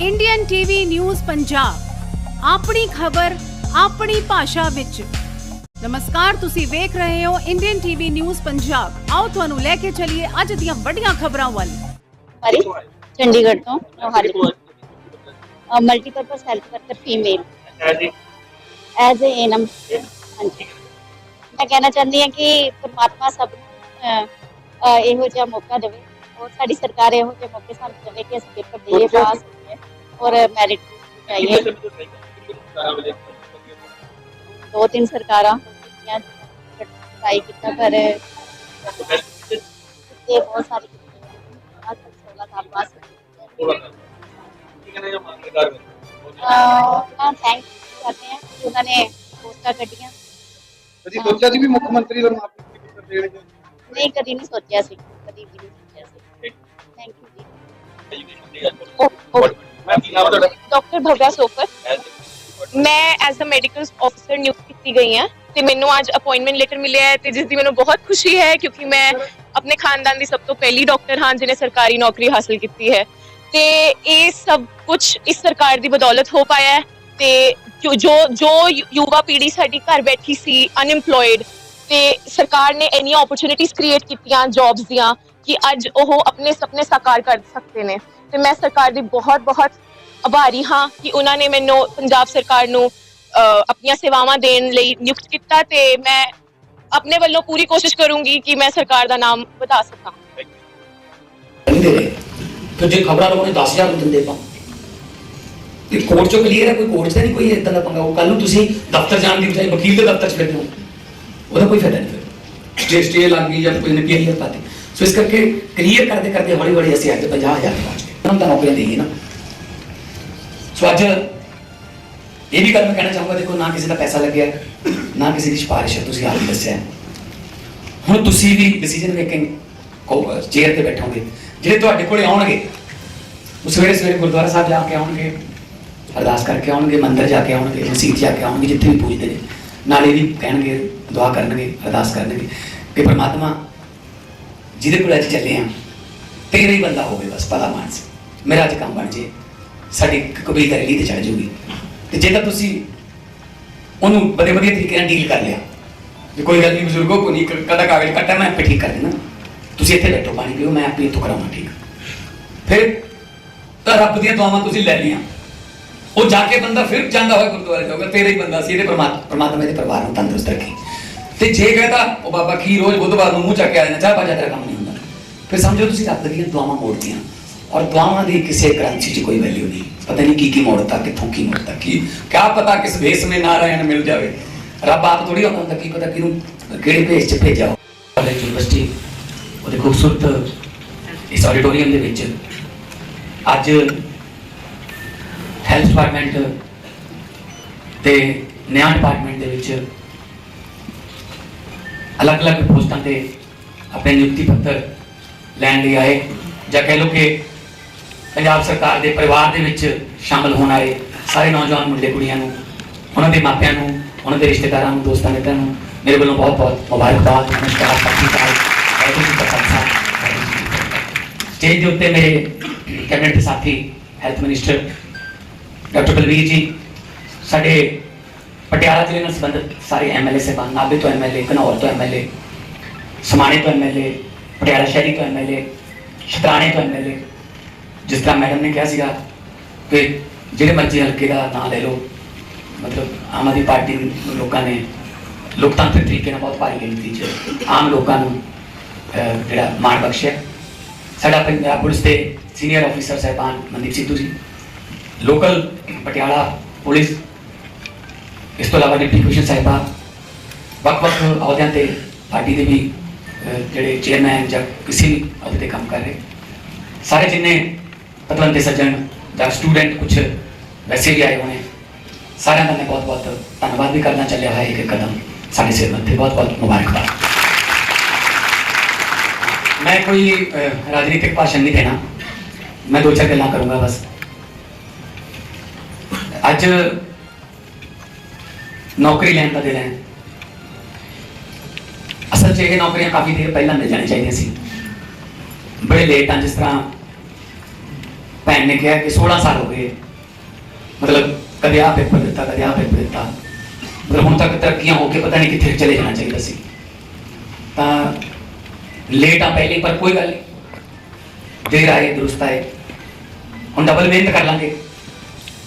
Indian TV news Punjab ਆਪਣੀ ਖਬਰ ਆਪਣੀ ਭਾਸ਼ਾ ਵਿੱਚ। ਨਮਸਕਾਰ ਤੁਸੀਂ ਵੇਖ ਰਹੇ ਹੋ ਇੰਡੀਅਨ ਟੀਵੀ ਨਿਊਜ਼ ਪੰਜਾਬ ਆਓ ਤੁਹਾਨੂੰ ਲੈ ਕੇ ਚੱਲੀਏ ਅੱਜ ਦੀਆਂ ਵੱਡੀਆਂ ਖਬਰਾਂ ਵੱਲ। ਹਰੀ ਚੰਡੀਗੜ੍ਹ ਤੋਂ Mohali multipurpose health worker female as a ANM ਹਾਂਜੀ। ਮੈਂ ਕਹਿਣਾ ਚਾਹੁੰਦੀ ਹਾਂ ਕਿ ਪਰਮਾਤਮਾ ਸਭ ਨੂੰ ਇਹੋ ਜਿਹਾ ਮੌਕਾ ਦੇਵੇ। ਔਰ ਸਾਡੀ ਸਰਕਾਰ ਇਹੋ ਜਿਹੇ ਮੌਕੇ ਸਾਨੂੰ ਦੇਵੇ ਕਿ ਅਸੀਂ ਪੇਪਰ ਦੇਈਏ ਪਾਸ ਹੋਈਏ। ਔਰ ਮੈਰਿਟ ਚਾਹੀਏ ਦੋ ਤਿੰਨ ਸਰਕਾਰਾਂ ਹੋ ਚੁੱਕੀਆਂ ਟਰਾਈ ਕੀਤਾ ਪਰ ਇਹ ਬਹੁਤ ਸਾਰੀ ਕੀਤੀਆਂ। ਅੱਜ ਤੱਕ 16 ਸਾਲ ਬਾਅਦ ਅਹ ਥੈਂਕ ਕਰਦੇ ਹਾਂ ਕਿ ਉਹਨਾਂ ਨੇ ਪੋਸਟਾਂ ਕੱਢੀਆਂ ਕਦੀ ਸੋਚਿਆ ਸੀ ਵੀ ਮੁੱਖ ਮੰਤਰੀ ਦਾ ਨਾਮ ਕਿੱਥੇ ਦੇਣਗੇ ਨਹੀਂ ਕਦੀ ਨਹੀਂ ਸੋਚਿਆ ਸੀ ਕਦੀ ਵੀ ਨਹੀਂ ਸੋਚਿਆ ਸੀ thank you ji doctor Bhavya ਸੋਫਰ ਮੈਂ ਐਜ਼ ਅ ਮੈਡੀਕਲ ਆਫੀਸਰ ਨਿਯੁਕਤ ਕੀਤੀ ਗਈ ਹਾਂ ਤੇ ਮੈਨੂੰ ਅੱਜ ਅਪਾਇੰਟਮੈਂਟ ਲੈਟਰ ਮਿਲਿਆ ਹੈ ਤੇ ਜਿਸ ਦੀ ਮੈਨੂੰ ਬਹੁਤ ਖੁਸ਼ੀ ਹੈ ਕਿਉਂਕਿ ਮੈਂ ਆਪਣੇ ਖਾਨਦਾਨ ਦੀ ਸਭ ਤੋਂ ਪਹਿਲੀ ਡਾਕਟਰ ਹਾਂ ਜਿਨੇ ਸਰਕਾਰੀ ਨੌਕਰੀ ਹਾਸਲ ਕੀਤੀ ਹੈ। ਤੇ ਇਹ ਸਭ ਕੁਝ ਇਸ ਸਰਕਾਰ ਦੀ ਬਦੌਲਤ ਹੋ ਪਾਇਆ ਹੈ ਤੇ ਜੋ ਜੋ ਜੋ ਯੁਵਾ ਪੀੜ੍ਹੀ ਸਾਡੀ ਘਰ ਬੈਠੀ ਸੀ ਅਨਇੰਪਲੋਇਡ ਤੇ ਸਰਕਾਰ ਨੇ ਇੰਨੀਆਂ ਓਪਰਚੁਨਿਟੀਆਂ ਕ੍ਰੀਏਟ ਕੀਤੀਆਂ ਜੌਬਸ ਦੀਆਂ ਕਿ ਅੱਜ ਉਹ ਆਪਣੇ ਸੁਪਨੇ ਸਾਕਾਰ ਕਰ ਸਕਦੇ ਨੇ। ਤੇ ਮੈਂ ਸਰਕਾਰ ਦੀ ਬਹੁਤ ਬਹੁਤ ਆਭਾਰੀ ਹਾਂ ਕਿ ਉਹਨਾਂ ਨੇ ਮੈਨੂੰ ਪੰਜਾਬ ਸਰਕਾਰ ਨੂੰ ਆਪਣੀਆਂ ਸੇਵਾਵਾਂ ਦੇਣ ਲਈ ਨਿਯੁਕਤ ਕੀਤਾ ਤੇ ਮੈਂ ਆਪਣੇ ਵੱਲੋਂ ਪੂਰੀ ਕੋਸ਼ਿਸ਼ ਕਰੂੰਗੀ ਕਿ ਮੈਂ ਸਰਕਾਰ ਦਾ ਨਾਮ ਵਧਾ ਸਕਾਂ। ਨਹੀਂ ਜੇ ਖਬਰਾਂ ਲੋਕਾਂ ਨੇ 10000 ਨੂੰ ਦਿੰਦੇ ਪਾ ਇਹ ਕੋਰਟ ਚੋਂ ਕਲੀਅਰ ਹੈ, ਕੋਈ ਕੋਰਟ 'ਚ ਨਹੀਂ ਕੋਈ ਇਦਾਂ ਦਾ ਪੰਗਾ। ਉਹ ਕੱਲ ਨੂੰ ਤੁਸੀਂ ਦਫ਼ਤਰ ਜਾਣ ਦੀ ਬਜਾਏ ਵਕੀਲ ਦੇ ਦਫ਼ਤਰ 'ਚ ਬੈਠੇ ਉਹਦਾ ਕੋਈ ਫਾਇਦਾ ਨਹੀਂ। ਜੇ ਸਟੇ ਲੱਗ ਗਈ ਜਾਂ ਕੋਈ ਨੇ ਪਾਤੀ ਸੋ ਇਸ ਕਰਕੇ ਕਲੀਅਰ ਕਰਦੇ ਕਰਦੇ ਹੌਲੀ ਹੌਲੀ ਅਸੀਂ ਅੱਜ 50000 ਤੇ ਪਹੁੰਚ ਗਏ ਉਹਨਾਂ ਤਾਂ ਨੌਕਰੀਆਂ ਦੇਈਏ ਨਾ ਸੋ ਅੱਜ ਇਹ ਵੀ ਗੱਲ ਮੈਂ ਕਹਿਣਾ ਚਾਹੂੰਗਾ ਦੇਖੋ ਨਾ ਕਿਸੇ ਦਾ ਪੈਸਾ ਲੱਗਿਆ ਨਾ ਕਿਸੇ ਦੀ ਸਿਫਾਰਿਸ਼ ਹੈ ਤੁਸੀਂ ਆਪ ਹੀ ਦੱਸਿਆ ਹੈ। ਹੁਣ ਤੁਸੀਂ ਵੀ ਡਿਸੀਜਨ ਮੇਕਿੰਗ ਚੇਅਰ ਤੇ ਬੈਠੋਗੇ ਜਿਹੜੇ ਤੁਹਾਡੇ ਕੋਲੇ ਆਉਣਗੇ ਉਹ ਸਵੇਰੇ ਸਵੇਰੇ ਗੁਰਦੁਆਰਾ ਸਾਹਿਬ ਜਾ ਕੇ ਆਉਣਗੇ ਅਰਦਾਸ ਕਰਕੇ ਆਉਣਗੇ ਮੰਦਿਰ ਜਾ ਕੇ ਆਉਣਗੇ ਮਸੀਤ ਜਾ ਕੇ ਆਉਣਗੇ ਜਿੱਥੇ ਵੀ ਪੂਜਦੇ ਨੇ ਨਾਲੇ ਵੀ ਕਹਿਣਗੇ ਦੁਆ ਕਰਨਗੇ ਅਰਦਾਸ ਕਰਨਗੇ ਕਿ ਪ੍ਰਮਾਤਮਾ ਜਿਹਦੇ ਕੋਲ ਅੱਜ ਚੱਲੇ ਆ, ਤੇਰਾ ਹੀ ਬੰਦਾ ਹੋਵੇ ਬਸ, ਭਲਾ ਮਾਨਸ। ਮੇਰਾ ਅੱਜ ਕੰਮ ਬਣ ਜੇ, ਸਾਡੀ ਕਬੀਲ ਰੈਲੀ ਤੇ ਚੜ ਜੂਗੀ। ਤੇ ਜੇ ਤਾਂ ਤੁਸੀਂ ਉਹਨੂੰ ਬੜੇ ਵਧੀਆ ਤਰੀਕੇ ਨਾਲ ਡੀਲ ਕਰ ਲਿਆ, ਜੇ ਕੋਈ ਗੱਲ ਨਹੀਂ ਬਜ਼ੁਰਗੋ ਕੋ ਨਹੀਂ ਕਦਾ ਕਾਗਜ਼ ਕੱਟਾ ਮੈਂ ਆਪੇ ਠੀਕ ਕਰ ਦੇਣਾ ਤੁਸੀਂ ਇੱਥੇ ਬੈਠੋ, ਪਾਣੀ ਪੀਓ, ਮੈਂ ਆਪੇ ਇੱਥੋਂ ਕਰਾਉਣਾ ਠੀਕ। ਫਿਰ ਤਾਂ ਰੱਬ ਦੀਆਂ ਦੁਆਵਾਂ ਤੁਸੀਂ ਲੈ ਲਈਆਂ। ਉਹ ਜਾ ਕੇ ਬੰਦਾ ਫਿਰ ਜਾਂਦਾ ਹੋਇਆ ਗੁਰਦੁਆਰੇ ਜਾਊਗਾ ਤੇਰਾ ਹੀ ਬੰਦਾ ਸੀ, ਇਹਦੇ ਪਰਮਾਤਮਾ ਪਰਮਾਤਮਾ ਦੇ ਪਰਿਵਾਰ ਨੂੰ ਤੰਦਰੁਸਤ ਰੱਖੇ। ਤੇ ਜੇ ਕਹਤਾ, ਉਹ ਬਾਬਾ, ਕੀ ਰੋਜ਼ ਬੁੱਧਵਾਰ ਨੂੰ ਮੂੰਹ ਚੱਕ ਕੇ ਆ ਜਾਂਦਾ, ਚਾਹ ਪਾਜਾ ਤੇਰਾ ਕੰਮ ਨਹੀਂ ਹੁੰਦਾ। ਫਿਰ ਸਮਝੋ ਤੁਸੀਂ, ਰੱਬ ਦੀਆਂ ਦੁਆਵਾਂ ਮੋੜਦੀਆਂ। ਔਰ ਦੁਆਵਾਂ ਦੀ ਕਿਸੇ ਕਰੰਸੀ 'ਚ ਕੋਈ ਵੈਲਿਊ ਨਹੀਂ। ਪਤਾ ਨਹੀਂ ਕੀ ਕੀ ਮੋੜਤਾ, ਕਿੱਥੋਂ ਕੀ ਮੋੜਤਾ, ਕੀ ਕਿਆ ਪਤਾ ਕਿਸ ਭੇਸ ਮੇ ਨਾਰਾਇਣ ਮਿਲ ਜਾਵੇ। ਰੱਬ ਆਪ ਥੋੜੀ ਹੁੰਦਾ ਕੀ ਪਤਾ ਕਿਹਨੂੰ ਕਿਹੜੇ ਭੇਸ 'ਚ ਭੇਜਾ ਕਾਲਜ, ਯੂਨੀਵਰਸਿਟੀ, ਉਹਦੇ ਖੂਬਸੂਰਤ ਇਸ ਆਡੀਟੋਰੀਅਮ ਦੇ ਵਿੱਚ ਅੱਜ ਹੈਲਥ ਡਿਪਾਰਟਮੈਂਟ ਤੇ ਨਿਆਂ ਡਿਪਾਰਟਮੈਂਟ ਦੇ ਵਿੱਚ ਅਲੱਗ-ਅਲੱਗ ਪੋਸਟਾਂ ਤੇ ਆਪਣੇ ਨਿਯੁਕਤੀ ਪੱਤਰ ਲੈਣ ਲਈ ਆਏ ਜਾਂ ਕਹਿ ਲਓ ਕਿ ਪੰਜਾਬ ਸਰਕਾਰ ਦੇ ਪਰਿਵਾਰ ਦੇ ਵਿੱਚ ਸ਼ਾਮਲ ਹੋਣ ਆਏ ਸਾਰੇ ਨੌਜਵਾਨ ਮੁੰਡੇ ਕੁੜੀਆਂ ਨੂੰ, ਉਹਨਾਂ ਦੇ ਮਾਪਿਆਂ ਨੂੰ, ਉਹਨਾਂ ਦੇ ਰਿਸ਼ਤੇਦਾਰਾਂ ਨੂੰ, ਦੋਸਤਾਂ ਮਿੱਤਰਾਂ ਨੂੰ, ਮੇਰੇ ਵੱਲੋਂ ਬਹੁਤ-ਬਹੁਤ ਮੁਬਾਰਕਬਾਦ, ਨਮਸਕਾਰ, ਸਤਿ ਸ਼੍ਰੀ ਅਕਾਲ, ਵਾਹਿਗੁਰੂ ਜੀ ਕਾ ਸਟੇਜ ਦੇ ਉੱਤੇ ਮੇਰੇ ਕੈਬਨਿਟ ਸਾਥੀ, ਹੈਲਥ ਮਿਨਿਸਟਰ ਡਾਕਟਰ ਬਲਵੀਰ ਜੀ, ਸਾਡੇ ਪਟਿਆਲਾ ਜ਼ਿਲ੍ਹੇ ਨਾਲ ਸੰਬੰਧਿਤ ਸਾਰੇ ਐਮਐਲਏ ਸਾਹਿਬਾਨ, ਨਾਭੇ ਤੋਂ ਐਮਐਲਏ ਘਨੌਰ ਤੋਂ ਐਮਐਲਏ ਸਮਾਣੇ ਤੋਂ ਐਮਐਲਏ ਪਟਿਆਲਾ ਸ਼ਹਿਰੀ ਤੋਂ ਐਮਐਲਏ ਸ਼ਤਰਾਣੇ ਤੋਂ ਐਮਐਲਏ ਜਿਸ ਤਰ੍ਹਾਂ ਮੈਡਮ ਨੇ ਕਿਹਾ ਸੀਗਾ ਕਿ ਜਿਹੜੇ ਮਰਜ਼ੀ ਹਲਕੇ ਦਾ ਨਾਂ ਲੈ ਲਓ, ਮਤਲਬ ਆਮ ਆਦਮੀ ਪਾਰਟੀ ਦੇ ਲੋਕਾਂ ਨੇ ਲੋਕਤੰਤਰ ਤਰੀਕੇ ਨਾਲ ਬਹੁਤ ਭਾਰੀ ਗਿਣਤੀ 'ਚ ਆਮ ਲੋਕਾਂ ਨੂੰ ਜਿਹੜਾ ਮਾਣ ਬਖਸ਼ਿਆ। ਸਾਡਾ ਪੰਜਾਬ ਪੁਲਿਸ ਦੇ ਸੀਨੀਅਰ ਅਫੀਸਰ ਸਾਹਿਬਾਨ ਮਨਦੀਪ ਸਿੱਧੂ ਜੀ ਲੋਕਲ ਪਟਿਆਲਾ ਪੁਲਿਸ ਇਸ ਤੋਂ ਇਲਾਵਾ ਡਿਪਟੀ ਕਮਿਸ਼ਨਰ ਸਾਹਿਬਾਨ ਵੱਖ-ਵੱਖ ਅਹੁਦਿਆਂ ਤੇ ਪਾਰਟੀ ਦੇ ਵੀ ਅਹ, ਜਿਹੜੇ ਚੇਅਰਮੈਨ ਜਾਂ ਕਿਸੇ ਵੀ ਅਹੁਦੇ ਤੇ ਕੰਮ ਕਰ ਰਹੇ ਸਾਰੇ ਜਿੰਨੇ ਪਤਵੰਤੇ ਸੱਜਣ ਜਾਂ ਸਟੂਡੈਂਟ ਕੁਝ ਵੈਸੇ ਵੀ ਆਏ ਹੋਏ ਨੇ ਸਾਰਿਆਂ ਦਾ ਮੈਂ ਬਹੁਤ-ਬਹੁਤ ਧੰਨਵਾਦ ਵੀ ਕਰਨਾ ਚੱਲਿਆ ਹੈ ਇੱਕ ਕਦਮ ਸਾਡੇ ਸਿਰ ਮੱਥੇ ਬਹੁਤ-ਬਹੁਤ ਮੁਬਾਰਕਬਾਦ ਮੈਂ ਕੋਈ ਅਹ, ਰਾਜਨੀਤਿਕ ਭਾਸ਼ਣ ਨਹੀਂ ਦੇਣਾ ਮੈਂ ਦੋ ਚਾਰ ਗੱਲਾਂ ਕਰੂੰਗਾ ਬਸ ਅੱਜ ਨੌਕਰੀ ਲੈਣ ਦਾ ਦਿਨ ਹੈ ਅਸਲ 'ਚ ਇਹ ਨੌਕਰੀਆਂ ਕਾਫੀ ਦੇਰ ਪਹਿਲਾਂ ਮਿਲ ਜਾਣੀ ਚਾਹੀਦੀਆਂ ਸੀ ਬੜੇ ਲੇਟ ਆ ਜਿਸ ਤਰ੍ਹਾਂ ਭੈਣ ਨੇ ਕਿਹਾ ਕਿ 16 ਸਾਲ ਹੋ ਗਏ ਮਤਲਬ ਕਦੇ ਆ ਪੇਪਰ ਦਿੱਤਾ ਕਦੇ ਆ ਪੇਪਰ ਦਿੱਤਾ ਮਤਲਬ ਹੁਣ ਤੱਕ ਤਰੱਕੀਆਂ ਹੋ ਕੇ ਪਤਾ ਨਹੀਂ ਕਿੱਥੇ ਚਲੇ ਜਾਣਾ ਚਾਹੀਦਾ ਸੀ ਤਾਂ ਲੇਟ ਆ ਪਹਿਲੇ ਪਰ ਕੋਈ ਗੱਲ ਨਹੀਂ ਦੇਰ ਆਏ ਦਰੁਸਤ ਆਏ ਹੁਣ ਡਬਲ ਮਿਹਨਤ ਕਰ ਲਾਂਗੇ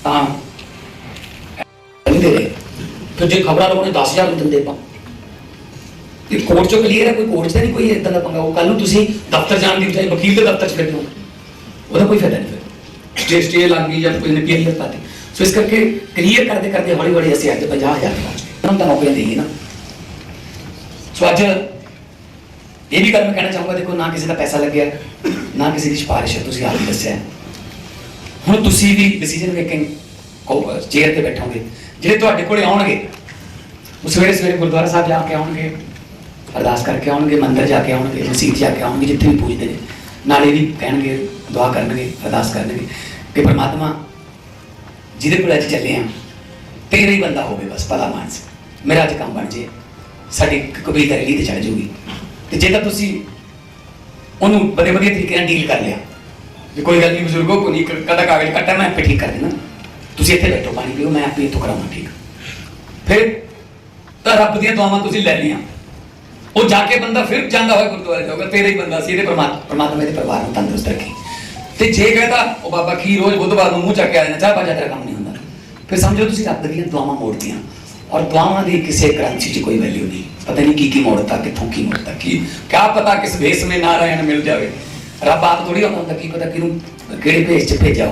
ਤਾਂ ਨਹੀਂ ਦੇ ਰਹੇ ਫਿਰ ਜੇ ਖਬਰਾਂ ਲੋਕਾਂ ਨੇ 10000 ਨੂੰ ਦਿੰਦੇ ਪਾ ਇਹ ਕੋਰਟ ਚੋਂ ਕਲੀਅਰ ਹੈ, ਕੋਈ ਕੋਰਟ 'ਚ ਨਹੀਂ ਕੋਈ ਇਦਾਂ ਦਾ ਪੰਗਾ। ਉਹ ਕੱਲ ਨੂੰ ਤੁਸੀਂ ਦਫ਼ਤਰ ਜਾਣ ਦੀ ਬਜਾਏ ਵਕੀਲ ਦੇ ਦਫ਼ਤਰ 'ਚ ਬੈਠੇ ਹੋ। ਉਹਦਾ ਕੋਈ ਫਾਇਦਾ ਨਹੀਂ ਫਿਰ। ਸਟੇ ਲੱਗ ਗਈ ਜਾਂ ਕੋਈ ਨੇ ਪੀਆਈਆਰ ਪਾਤੀ ਸੋ ਇਸ ਕਰਕੇ ਕਲੀਅਰ ਕਰਦੇ ਕਰਦੇ ਹੌਲੀ ਹੌਲੀ ਅਸੀਂ ਅੱਜ 50000 ਪਹੁੰਚ ਗਏ ਉਹਨਾਂ ਤਾਂ ਨੌਕਰੀਆਂ ਦੇਈਏ ਨਾ। ਸੋ ਅੱਜ ਇਹ ਵੀ ਗੱਲ ਮੈਂ ਕਹਿਣਾ ਚਾਹੂੰਗਾ, ਦੇਖੋ, ਨਾ ਕਿਸੇ ਦਾ ਪੈਸਾ ਲੱਗਿਆ, ਨਾ ਕਿਸੇ ਦੀ ਸਿਫਾਰਿਸ਼ ਹੈ, ਤੁਸੀਂ ਆਪ ਹੀ ਦੱਸਿਆ। ਹੁਣ ਤੁਸੀਂ ਵੀ ਡਿਸੀਜਨ ਮੇਕਿੰਗ ਚੇਅਰ ਤੇ ਬੈਠੋਗੇ। ਜਿਹੜੇ ਤੁਹਾਡੇ ਕੋਲੇ ਆਉਣਗੇ, ਉਹ ਸਵੇਰੇ ਸਵੇਰੇ ਗੁਰਦੁਆਰਾ ਸਾਹਿਬ ਜਾ ਕੇ ਆਉਣਗੇ, ਅਰਦਾਸ ਕਰਕੇ ਆਉਣਗੇ, ਮੰਦਰ ਜਾ ਕੇ ਆਉਣਗੇ, ਮਸਜਿਦ ਜਾ ਕੇ ਆਉਣਗੇ, ਜਿੱਥੇ ਵੀ ਪੂਜਦੇ ਨੇ। ਨਾਲੇ ਵੀ ਕਹਿਣਗੇ, ਦੁਆ ਕਰਨਗੇ, ਅਰਦਾਸ ਕਰਨਗੇ ਕਿ ਪਰਮਾਤਮਾ ਜਿਹਦੇ ਕੋਲ ਅੱਜ ਚੱਲੇ ਆ, ਤੇਰਾ ਹੀ ਬੰਦਾ ਹੋਵੇ ਬਸ, ਭਲਾ ਮਾਨਸ। ਮੇਰਾ ਅੱਜ ਕੰਮ ਬਣ ਜੇ। ਸਾਡੀ ਕ- ਕਬੀਲਦਾਰੀ ਤੇ ਚੜ ਜੂਗੀ। ਤੇ ਜੇ ਤਾਂ ਤੁਸੀਂ ਉਹਨੂੰ ਬੜੇ ਵਧੀਆ ਤਰੀਕੇ ਨਾਲ ਡੀਲ ਕਰ ਲਿਆ। ਵੀ ਕੋਈ ਗੱਲ ਨਹੀਂ ਬਜ਼ੁਰਗੋ ਕੋ ਨਹੀਂ ਕ- ਕਦਾ ਕਾਗਜ਼ ਕੱਟਾ ਮੈਂ ਆਪੇ ਠੀਕ ਕਰ ਦੇਣਾ ਤੁਸੀਂ ਇੱਥੇ ਬੈਠੋ, ਪਾਣੀ ਪੀਓ, ਮੈਂ ਆਪੇ ਇੱਥੋਂ ਕਰਾਉਣਾ ਠੀਕ ਫਿਰ ਤਾਂ ਰੱਬ ਦੀਆਂ ਦੁਆਵਾਂ ਤੁਸੀਂ ਲੈ ਲਈਆਂ। ਉਹ ਜਾ ਕੇ ਬੰਦਾ ਫਿਰ ਜਾਂਦਾ ਹੋਇਆ ਗੁਰਦੁਆਰੇ ਜਾਊਗਾ, ਤੇਰਾ ਹੀ ਬੰਦਾ ਸੀ, ਇਹਦੇ ਪਰਮਾਤਮਾ ਦੇ ਪਰਿਵਾਰ ਨੂੰ ਤੰਦਰੁਸਤ ਰੱਖੇ। ਤੇ ਜੇ ਕਹਤਾ ਉਹ ਬਾਬਾ, ਕੀ ਰੋਜ਼ ਬੁੱਧਵਾਰ ਨੂੰ ਮੂੰਹ ਚੱਕ ਕੇ ਆ ਜਾਂਦਾ ਚਾਹ ਬਾਜਾ ਤੇਰਾ ਕੰਮ ਨਹੀਂ ਹੁੰਦਾ। ਫਿਰ ਸਮਝੋ ਤੁਸੀਂ ਰੱਬ ਦੀਆਂ ਦੁਆਵਾਂ ਮੋੜਦੀਆਂ। ਔਰ ਦੁਆਵਾਂ ਦੀ ਕਿਸੇ ਕਰੰਸੀ 'ਚ ਕੋਈ ਵੈਲਿਊ ਨਹੀਂ। ਪਤਾ ਨਹੀਂ ਕੀ ਕੀ ਮੋੜਤਾ, ਕਿੱਥੋਂ ਕੀ ਮੋੜਤਾ, ਕੀ ਕਿਆ ਪਤਾ ਕਿਸ ਭੇਸ ਮੇ ਨਾਰਾਇਣ ਮਿਲ ਜਾਵੇ। ਰੱਬ ਆਪ ਥੋੜੀ ਹੁੰਦਾ ਕੀ ਪਤਾ ਕਿਹਨੂੰ ਕਿਹੜੇ ਭੇਸ 'ਚ ਭੇਜਾ